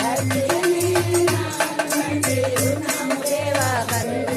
కరుణేనా దేవా కరుణ